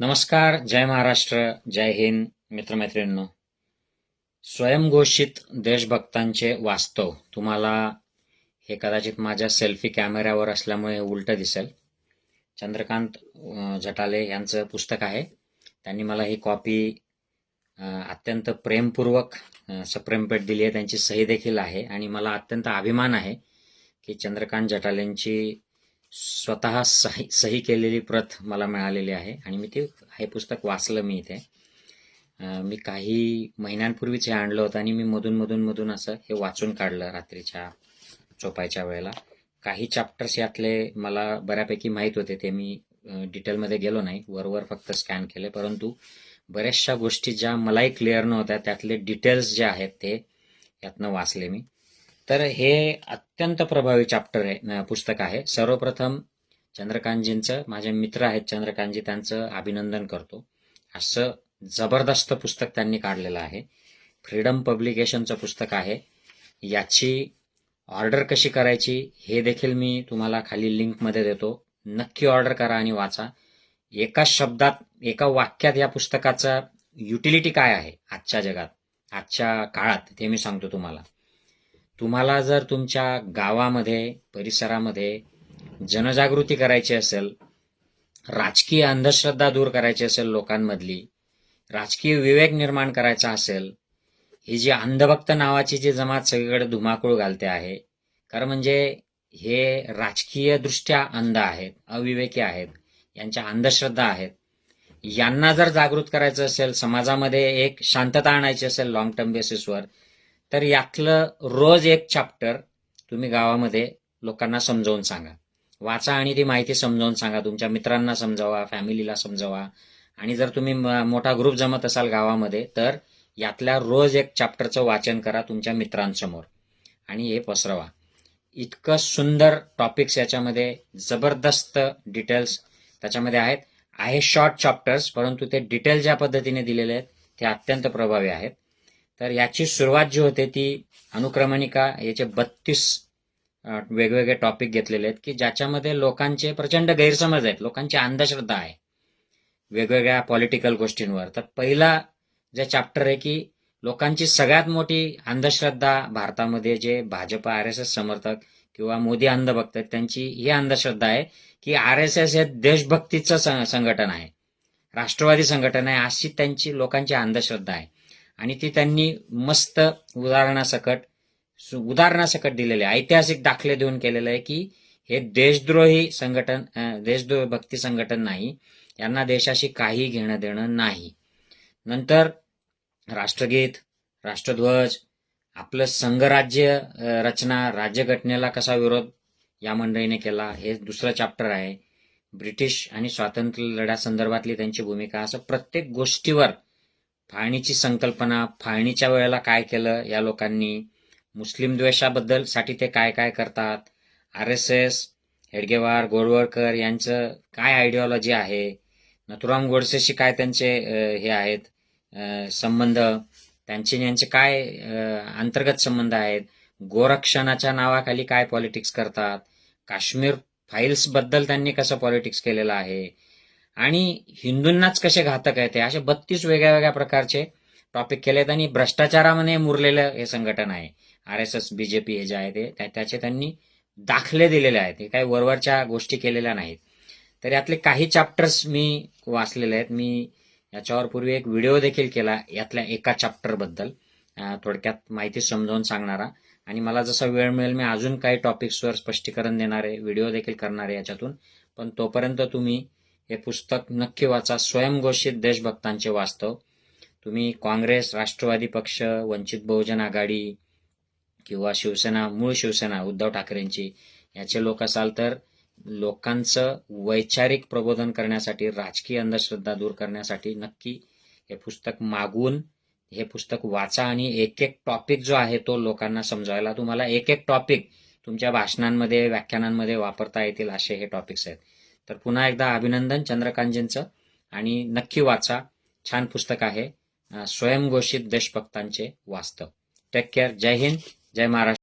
नमस्कार जय महाराष्ट्र जय हिंद मित्रमैत्रिणींनो. स्वयंघोषित देशभक्तांचे वास्तव. तुम्हाला हे कदाचित माझ्या सेल्फी कॅमेऱ्यावर असल्यामुळे उलटं दिसेल. चंद्रकांत जटाले यांचं पुस्तक आहे. त्यांनी मला ही कॉपी अत्यंत प्रेमपूर्वक अं, सप्रेमपेट दिली आहे. त्यांची सही देखील आहे आणि मला अत्यंत अभिमान आहे की चंद्रकांत जटालेंची स्वतः सही सही केलेली प्रत मला मिळालेली आहे आणि मी ते हे पुस्तक वाचलं मी इथे. मी काही महिन्यांपूर्वीच हे आणलं होतं आणि मी मधून मधून मधून असं हे वाचून काढलं रात्रीच्या झोपायच्या वेळेला. काही चॅप्टर्स यातले मला बऱ्यापैकी माहीत होते ते मी डिटेलमध्ये गेलो नाही. वरवर फक्त स्कॅन केले. परंतु बऱ्याचशा गोष्टी ज्या मलाही क्लिअर नव्हत्या त्यातले डिटेल्स जे आहेत ते यातनं वाचले मी. तर हे अत्यंत प्रभावी चॅप्टर आहे पुस्तक आहे. सर्वप्रथम चंद्रकांतजींचं माझे मित्र आहेत चंद्रकांतजी त्यांचं अभिनंदन करतो. असं जबरदस्त पुस्तक त्यांनी काढलेलं आहे. फ्रीडम पब्लिकेशनचं पुस्तक आहे. याची ऑर्डर कशी करायची हे देखील मी तुम्हाला खाली लिंकमध्ये देतो. नक्की ऑर्डर करा आणि वाचा. एका शब्दात एका वाक्यात या पुस्तकाचा युटिलिटी काय आहे आजच्या जगात? आजच्या काळात ते मी सांगतो तुम्हाला. तुम्हाला जर तुमच्या गावामध्ये परिसरामध्ये जनजागृती करायची असेल राजकीय अंधश्रद्धा दूर करायची असेल लोकांमधली राजकीय विवेक निर्माण करायचा असेल ही जी अंधभक्त नावाची जी जमात सगळीकडे धुमाकूळ घालते आहे खरं म्हणजे हे राजकीय दृष्ट्या अंध आहेत अविवेकी आहेत यांच्या अंधश्रद्धा आहेत. यांना जर जागृत करायचं असेल समाजामध्ये एक शांतता आणायची असेल लॉंग टर्म बेसिसवर तर यातलं रोज एक चॅप्टर तुम्ही गावामध्ये लोकांना समजावून सांगा. वाचा आणि ती माहिती समजावून सांगा. तुमच्या मित्रांना समजावा फॅमिलीला समजावा. आणि जर तुम्ही म- मोठा ग्रुप जमत असाल गावामध्ये तर यातल्या रोज एक चॅप्टरचं वाचन करा तुमच्या मित्रांसमोर. आणि हे पसरवा. इतकं सुंदर टॉपिक्स याच्यामध्ये जबरदस्त डिटेल्स त्याच्यामध्ये आहेत. आहे शॉर्ट चॅप्टर्स परंतु ते डिटेल ज्या पद्धतीने दिलेले आहेत ते अत्यंत प्रभावी आहेत. तर याची सुरुवात जी होते ती अनुक्रमणिका याचे बत्तीस वेगवेगळे टॉपिक घेतलेले आहेत की ज्याच्यामध्ये लोकांचे प्रचंड गैरसमज आहेत लोकांची अंधश्रद्धा आहे वेगवेगळ्या पॉलिटिकल गोष्टींवर. तर पहिला जे चॅप्टर आहे की लोकांची सगळ्यात मोठी अंधश्रद्धा भारतामध्ये जे भाजप आर एस एस समर्थक किंवा मोदी अंधभक्त आहेत त्यांची ही अंधश्रद्धा आहे की आर एस एस हे देशभक्तीचं संघटन आहे राष्ट्रवादी संघटन आहे अशी त्यांची लोकांची अंधश्रद्धा आहे. आणि ती त्यांनी मस्त उदाहरणासकट सु- उदाहरणासकट दिलेले आहे. ऐतिहासिक दाखले देऊन केलेलं आहे की हे देशद्रोही संघटन देशद्रोही भक्ती संघटन नाही. यांना देशाशी काही घेणं देणं नाही. नंतर राष्ट्रगीत राष्ट्रध्वज आपलं संघराज्य रचना राज्यघटनेला कसा विरोध या मंडळीने केला हे दुसरं चॅप्टर आहे. ब्रिटिश आणि स्वातंत्र्य लढ्यासंदर्भातली त्यांची भूमिका असं प्रत्येक गोष्टीवर फाळणीची संकल्पना फाळणीच्या वेळेला काय केलं या लोकांनी? मुस्लिम द्वेषाबद्दलसाठी ते काय काय करतात? R S S Hedgewar Golwalkar यांचं काय आयडिओलॉजी आहे? नथुराम गोडसेशी काय त्यांचे हे आहेत? संबंध? त्यांचे यांचे काय अंतर्गत संबंध आहेत? गोरक्षणाच्या नावाखाली काय पॉलिटिक्स करतात? काश्मीर फाईल्सबद्दल त्यांनी कसं पॉलिटिक्स केलेलं आहे? आणि हिंदूंनाच कसे घातक आहे ते? असे बत्तीस वेगळ्या वेगळ्या प्रकारचे टॉपिक केलेत आणि भ्रष्टाचारामध्ये मुरलेलं हे संघटन आहे. आर एस एस बीजेपी हे जे आहे ते त्या- त्याचे त्यांनी दाखले दिलेले आहेत. हे काही वरवरच्या गोष्टी केलेल्या नाहीत. तर यातले काही चॅप्टर्स मी वाचलेले आहेत. मी याच्यावर पूर्वी एक व्हिडिओ देखील केला यातल्या एका चॅप्टरबद्दल थोडक्यात माहिती समजावून सांगणारा. आणि मला जसा वेळ मिळेल मी अजून काही टॉपिक्सवर स्पष्टीकरण देणारे व्हिडिओ देखील करणारे याच्यातून. पण तोपर्यंत तुम्ही हे पुस्तक नक्की वाचा. स्वयंघोषित देशभक्तांचे वास्तव. तुम्ही काँग्रेस राष्ट्रवादी पक्ष वंचित बहुजन आघाडी किंवा शिवसेना मूळ शिवसेना उद्धव ठाकरेंची याचे लोक असाल तर लोकांचं वैचारिक प्रबोधन करण्यासाठी राजकीय अंधश्रद्धा दूर करण्यासाठी नक्की हे पुस्तक मागून हे पुस्तक वाचा आणि एक एक टॉपिक जो आहे तो लोकांना समजायला तुम्हाला एक एक टॉपिक तुमच्या भाषणांमध्ये व्याख्यानांमध्ये वापरता येतील असे हे टॉपिक्स आहेत. तर पुन्हा एकदा अभिनंदन चंद्रकांतजींचं. आणि नक्की वाचा. छान पुस्तक आहे. स्वयंघोषित देशभक्तांचे वास्तव. टेक केअर जय हिंद. जय महाराष्ट्र.